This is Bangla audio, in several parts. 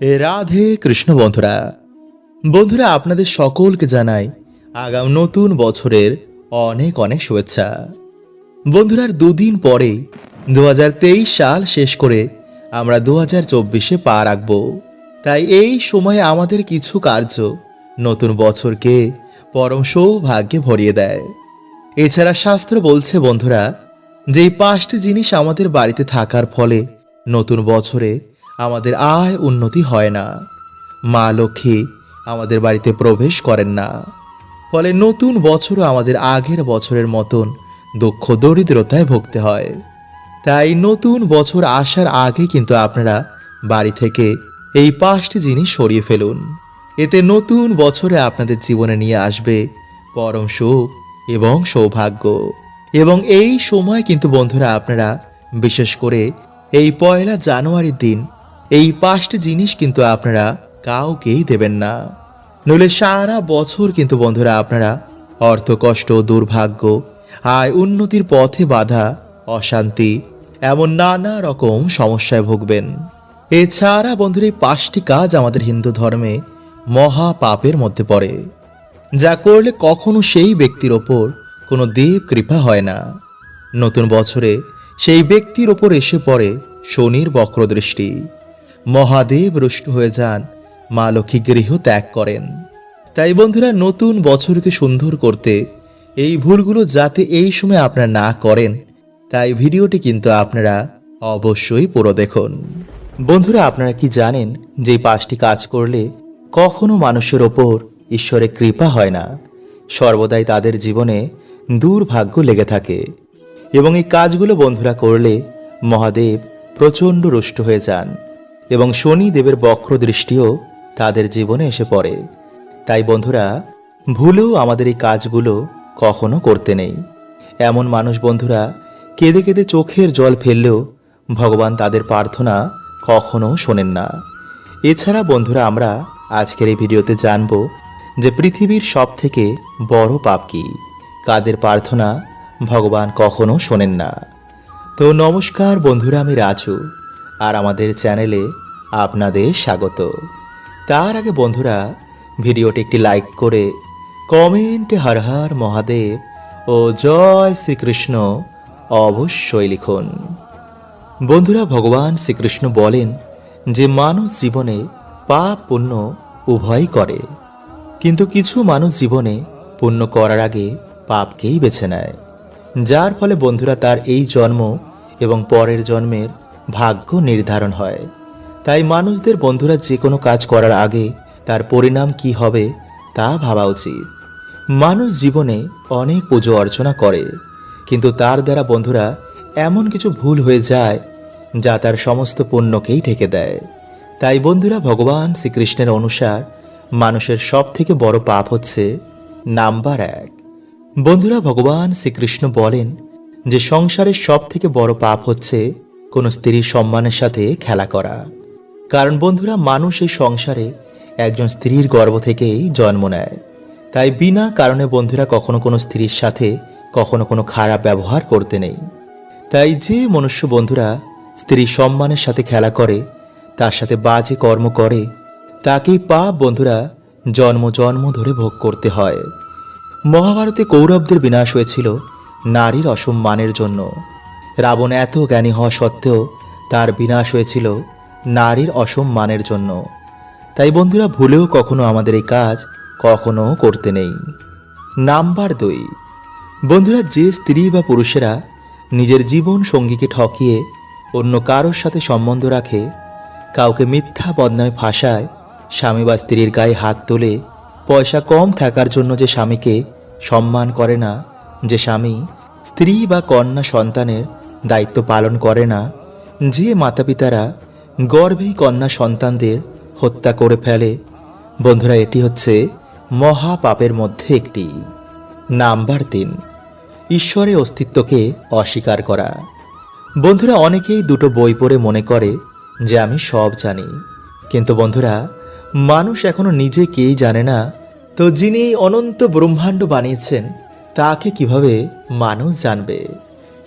রাধে কৃষ্ণ বন্ধুরা। বন্ধুরা, আপনাদের সকলকে জানাই আগাম নতুন বছরের অনেক অনেক শুভেচ্ছা। বন্ধুরা দুদিন পরে দু হাজার তেইশ সাল শেষ করে আমরা দু হাজার চব্বিশে পা রাখব। তাই এই সময়ে আমাদের কিছু কার্য নতুন বছরকে পরম সৌভাগ্যে ভরিয়ে দেয়। এছাড়া শাস্ত্র বলছে বন্ধুরা যে পাঁচটি জিনিস আমাদের বাড়িতে থাকার ফলে নতুন বছরে আমাদের আয় উন্নতি হয় না। মা লক্ষ্মী আমাদের বাড়িতে প্রবেশ করেন না। ফলে নতুন বছরও আমাদের আগের বছরের মতন দক্ষ দরিদ্রতায় ভুগতে হয়। তাই নতুন বছর আসার আগে কিন্তু আপনারা বাড়ি থেকে এই পাঁচটি জিনিস সরিয়ে ফেলুন। এতে নতুন বছরে আপনাদের জীবনে নিয়ে আসবে পরম সুখ এবং সৌভাগ্য। এবং এই সময় কিন্তু বন্ধুরা আপনারা বিশেষ করে এই পয়লা জানুয়ারির দিন এই পাঁচটি জিনিস কিন্তু আপনারা কাউকেই দেবেন না। নইলে সারা বছর কিন্তু বন্ধুরা আপনারা অর্থকষ্ট দুর্ভাগ্য, আয়, উন্নতির পথে বাধা, অশান্তি এমন নানা রকম সমস্যায় ভুগবেন। এছাড়া বন্ধুরা এই পাঁচটি কাজ আমাদের হিন্দু ধর্মে মহা পাপের মধ্যে পড়ে। যা করলে কখনো সেই ব্যক্তির ওপর কোনো দেব কৃপা হয় না। নতুন বছরে সেই ব্যক্তির ওপর এসে পড়ে শনির বক্রদৃষ্টি। মহাদেব রুষ্ট হয়ে যান, মা লক্ষ্মী গৃহ ত্যাগ করেন। তাই বন্ধুরা, নতুন বছরকে সুন্দর করতে এই ভুলগুলো যাতে এই সময় আপনারা না করেন, তাই ভিডিওটি কিন্তু আপনারা অবশ্যই পুরো দেখুন। বন্ধুরা, আপনারা কি জানেন যে পাঁচটি কাজ করলে কখনো মানুষের ওপর ঈশ্বরের কৃপা হয় না। সর্বদাই তাদের জীবনে দুর্ভাগ্য লেগে থাকে। এবং এই কাজগুলো বন্ধুরা করলে মহাদেব প্রচণ্ড রুষ্ট হয়ে যান। এবং শনি দেবের বক্র দৃষ্টিও তাদের জীবনে এসে পড়ে। তাই বন্ধুরা, ভুলেও আমাদের এই কাজগুলো কখনো করতে নেই। এমন মানুষ বন্ধুরা, কেঁদে কেঁদে চোখের জল ফেললেও ভগবান তাদের প্রার্থনা কখনো শোনেন না। এছাড়া বন্ধুরা, আমরা আজকের এই ভিডিওতে জানব যে পৃথিবীর সব থেকে বড় পাপ কি? কাদের প্রার্থনা ভগবান কখনো শোনেন না। তো নমস্কার বন্ধুরা, আমি রাজু। আর আমাদের চ্যানেলে আপনাদের স্বাগত। তার আগে বন্ধুরা, ভিডিওটি একটি লাইক করে কমেন্টে হর হর মহাদেব ও জয় শ্রীকৃষ্ণ অবশ্যই লিখুন। বন্ধুরা, ভগবান শ্রীকৃষ্ণ বলেন যে মানুষ জীবনে পাপ পুণ্য উভয়ই করে, কিন্তু কিছু মানুষ জীবনে পুণ্য করার আগে পাপকেই বেছে নেয়। যার ফলে বন্ধুরা, তার এই জন্ম এবং পরের জন্মের ভাগ্য নির্ধারণ হয়। তাই মানুষদের বন্ধুরা যে কোনো কাজ করার আগে তার পরিণাম কি হবে তা ভাবা উচিত। মানুষ জীবনে অনেক পুজো অর্চনা করে, কিন্তু তার দ্বারা বন্ধুরা এমন কিছু ভুল হয়ে যায় যা তার সমস্ত পুণ্যকেই ঢেকে দেয়। তাই বন্ধুরা ভগবান শ্রীকৃষ্ণের অনুসার মানুষের সব থেকে বড় পাপ হচ্ছে নাম্বার এক। বন্ধুরা ভগবান শ্রীকৃষ্ণ বলেন যে সংসারের সব থেকে বড় পাপ হচ্ছে কোনো স্ত্রীর সম্মানের সাথে খেলা করা। কারণ বন্ধুরা, মানুষ এই সংসারে একজন স্ত্রীর গর্ভ থেকেই জন্ম নেয়। তাই বিনা কারণে বন্ধুরা কখনো কোনো স্ত্রীর সাথে কখনো কোনো খারাপ ব্যবহার করতে নেই। তাই যে মনুষ্য বন্ধুরা স্ত্রীর সম্মানের সাথে খেলা করে, তার সাথে বাজে কর্ম করে, তাকেই পাপ বন্ধুরা জন্ম জন্ম ধরে ভোগ করতে হয়। মহাভারতে কৌরবদের বিনাশ হয়েছিল নারীর অসম্মানের জন্য। রাবণ এত জ্ঞানী হওয়া সত্ত্বেও তার বিনাশ হয়েছিল নারীর অসম্মানের জন্য। তাই বন্ধুরা, ভুলেও কখনো আমাদের এই কাজ কখনো করতে নেই। নাম্বার দুই। বন্ধুরা, যে স্ত্রী বা পুরুষেরা নিজের জীবন সঙ্গীকে ঠকিয়ে অন্য কারোর সাথে সম্বন্ধ রাখে, কাউকে মিথ্যা বদনামে ফাঁসায়, স্বামী বা স্ত্রীর গায়ে হাত তোলে পয়সা কম থাকার জন্য যে স্বামীকে সম্মান করে না, যে স্বামী স্ত্রী বা কন্যা সন্তানের দায়িত্ব পালন করে না। যে মাতাপিতারা গর্ভেই কন্যা সন্তানদের হত্যা করে ফেলে। বন্ধুরা, এটি হচ্ছে মহা পাপের মধ্যে একটি। নাম্বার তিন, ঈশ্বরের অস্তিত্বকে অস্বীকার করা। বন্ধুরা, অনেকেই দুটো বই পড়ে মনে করে যে আমি সব জানি। কিন্তু বন্ধুরা, মানুষ এখনও নিজে কেই জানে না। তো যিনি অনন্ত ব্রহ্মাণ্ড বানিয়েছেন, তাকে কীভাবে মানুষ জানবে?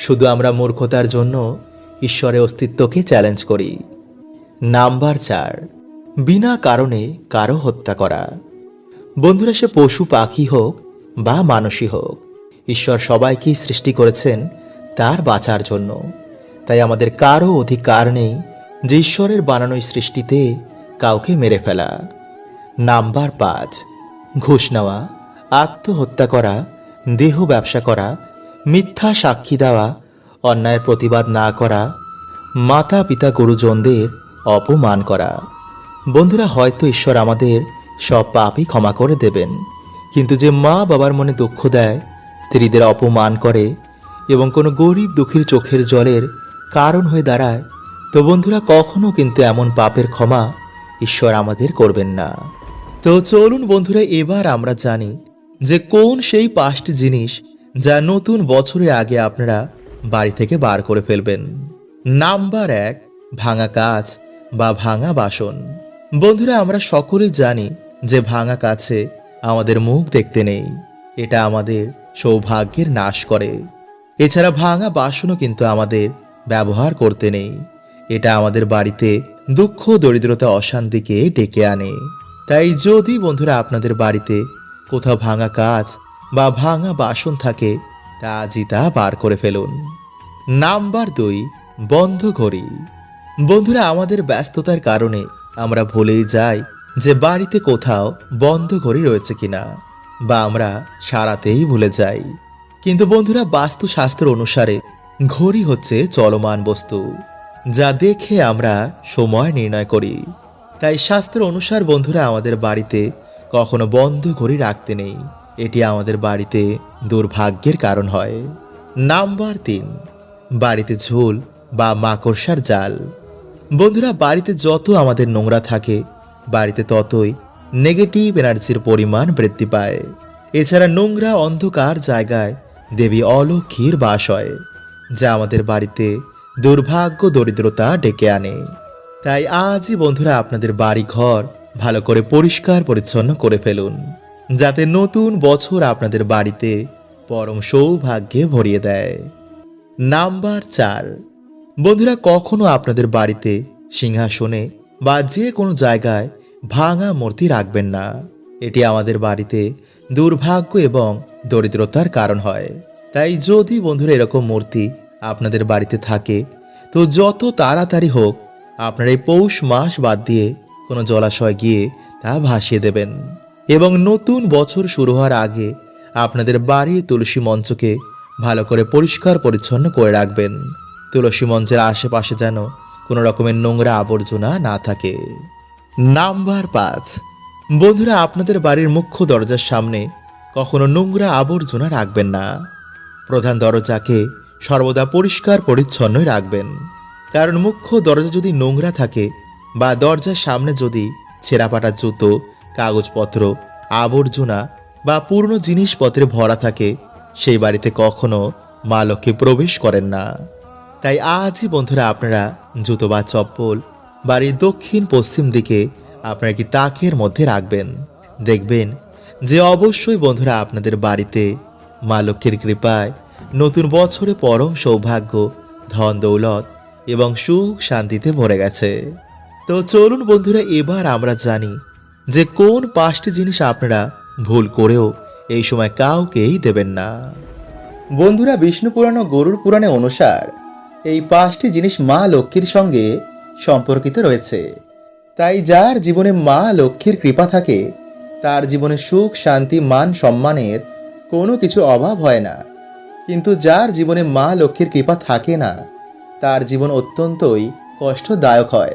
শুধু আমরা মূর্খতার জন্য ঈশ্বরের অস্তিত্বকে চ্যালেঞ্জ করি। নাম্বার চার, বিনা কারণে কারও হত্যা করা। বন্ধুরা, সে পশু পাখি হোক বা মানুষই হোক, ঈশ্বর সবাইকেই সৃষ্টি করেছেন তার বাঁচার জন্য। তাই আমাদের কারও অধিকার নেই যে ঈশ্বরের বানানো সৃষ্টিতে কাউকে মেরে ফেলা। নাম্বার পাঁচ, ঘুষ নেওয়া, আত্মহত্যা করা, দেহ ব্যবসা করা মিথ্যা সাক্ষী দেওয়া, অন্যায়ের প্রতিবাদ না করা মাতা পিতা গুরুজনদের অপমান করা। বন্ধুরা, হয়তো ঈশ্বর আমাদের সব পাপই ক্ষমা করে দেবেন। কিন্তু যে মা বাবার মনে দুঃখ দেয়, স্ত্রীদের অপমান করে এবং কোনো গরিব দুঃখীর চোখের জলের কারণ হয়ে দাঁড়ায়, তো বন্ধুরা, কখনো কিন্তু এমন পাপের ক্ষমা ঈশ্বর আমাদের করবেন না। তো চলুন বন্ধুরা, এবার আমরা জানি যে কোন সেই পাঁচটি জিনিস যা নতুন বছরের আগে আপনারা বাড়ি থেকে বার করে ফেলবেন। নাম্বার এক, ভাঙা কাজ বা ভাঙা বাসন। বন্ধুরা, আমরা সকলেই জানি যে ভাঙা কাছে আমাদের মুখ দেখতে নেই। এটা আমাদের সৌভাগ্যের নাশ করে। এছাড়া ভাঙা বাসনও কিন্তু আমাদের ব্যবহার করতে নেই। এটা আমাদের বাড়িতে দুঃখ, দরিদ্রতা, অশান্তিকে ডেকে আনে। তাই যদি বন্ধুরা আপনাদের বাড়িতে কোথাও ভাঙা কাজ বা ভাঙা বাসন থাকে, তা আজই তা বার করে ফেলুন। নাম্বার দুই, বন্ধ ঘড়ি। বন্ধুরা, আমাদের ব্যস্ততার কারণে আমরা ভুলেই যাই যে বাড়িতে কোথাও বন্ধ ঘড়ি রয়েছে কিনা, বা আমরা সারাতেই ভুলে যাই। কিন্তু বন্ধুরা, বাস্তুশাস্ত্র অনুসারে ঘড়ি হচ্ছে চলমান বস্তু, যা দেখে আমরা সময় নির্ণয় করি। তাই শাস্ত্র অনুসার বন্ধুরা, আমাদের বাড়িতে কখনো বন্ধ ঘড়ি রাখতে নেই। এটি আমাদের বাড়িতে দুর্ভাগ্যের কারণ হয়। নাম্বার তিন, বাড়িতে ঝোল বা মাকড়সার জাল। বন্ধুরা, বাড়িতে যত আমাদের নোংরা থাকে, বাড়িতে ততই নেগেটিভ এনার্জির পরিমাণ বৃদ্ধি পায়। এছাড়া নোংরা অন্ধকার জায়গায় দেবী অলক্ষীর বাস হয়, যা আমাদের বাড়িতে দুর্ভাগ্য, দরিদ্রতা ডেকে আনে। তাই আজই বন্ধুরা, আপনাদের বাড়ি ঘর ভালো করে পরিষ্কার পরিচ্ছন্ন করে ফেলুন। যাতে নতুন বছর আপনাদের বাড়িতে পরম সৌভাগ্যে ভরিয়ে দেয়। নাম্বার চার। বন্ধুরা, কখনো আপনাদের বাড়িতে সিংহাসনে বা যে কোনো জায়গায় ভাঙা মূর্তি রাখবেন না। এটি আমাদের বাড়িতে দুর্ভাগ্য এবং দরিদ্রতার কারণ হয়। তাই যদি বন্ধুরা এরকম মূর্তি আপনাদের বাড়িতে থাকে, তো যত তাড়াতাড়ি হোক আপনারা এই পৌষ মাস বাদ দিয়ে কোনো জলাশয় গিয়ে তা ভাসিয়ে দেবেন। এবং নতুন বছর শুরু হওয়ার আগে আপনাদের বাড়ির তুলসী মঞ্চকে ভালো করে পরিষ্কার পরিচ্ছন্ন করে রাখবেন। তুলসী মঞ্চের আশেপাশে যেন কোনো রকমের নোংরা আবর্জনা না থাকে। নাম্বার পাঁচ। বন্ধুরা, আপনাদের বাড়ির মুখ্য দরজার সামনে কখনো নোংরা আবর্জনা রাখবেন না। প্রধান দরজাকে সর্বদা পরিষ্কার পরিচ্ছন্নই রাখবেন। কারণ মুখ্য দরজা যদি নোংরা থাকে বা দরজার সামনে যদি ছেঁড়াপাটা জুতো কাগজপত্র, আবর্জনা বা পুরনো জিনিসপত্রে ভরা থাকে, সেই বাড়িতে কখনো মা লক্ষ্মী প্রবেশ করেন না। তাই আজই বন্ধুরা আপনারা জুতো বা চপ্পল বাড়ির দক্ষিণ পশ্চিম দিকে আপনারা কি তাকের মধ্যে রাখবেন। দেখবেন যে অবশ্যই বন্ধুরা আপনাদের বাড়িতে মা লক্ষ্মীর কৃপায় নতুন বছরে পরম সৌভাগ্য, ধন দৌলত এবং সুখ শান্তিতে ভরে গেছে। তো চলুন বন্ধুরা, এবার আমরা জানি যে কোন পাঁচটি জিনিস আপনারা ভুল করেও এই সময় কাউকেই দেবেন না। বন্ধুরা, বিষ্ণু পুরাণ ও গরুর পুরাণে অনুসার এই পাঁচটি জিনিস মা লক্ষ্মীর সঙ্গে সম্পর্কিত রয়েছে। তাই যার জীবনে মা লক্ষ্মীর কৃপা থাকে, তার জীবনে সুখ, শান্তি, মান, সম্মানের কোনো কিছু অভাব হয় না। কিন্তু যার জীবনে মা লক্ষ্মীর কৃপা থাকে না, তার জীবন অত্যন্তই কষ্টদায়ক হয়।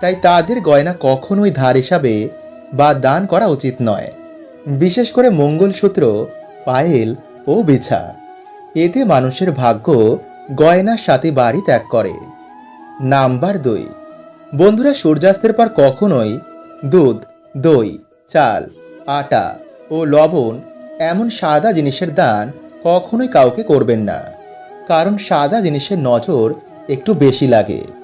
তাই তাদের গয়না কখনোই ধার হিসাবে বা দান করা উচিত নয়। বিশেষ করে মঙ্গলসূত্র, পায়েল ও বিছা। এতে মানুষের ভাগ্য গয়নার সাথে বাড়ি ত্যাগ করে। নাম্বার দুই। বন্ধুরা, সূর্যাস্তের পর কখনোই দুধ, দই, চাল, আটা ও লবণ এমন সাদা জিনিসের দান কখনোই কাউকে করবেন না। কারণ সাদা জিনিসের নজর একটু বেশি লাগে।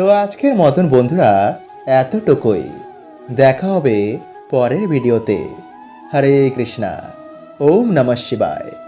তো আজকের মতন বন্ধুরা এতটুকুই। দেখা হবে পরের ভিডিওতে। হরে কৃষ্ণা। ওম নমঃ শিবায়।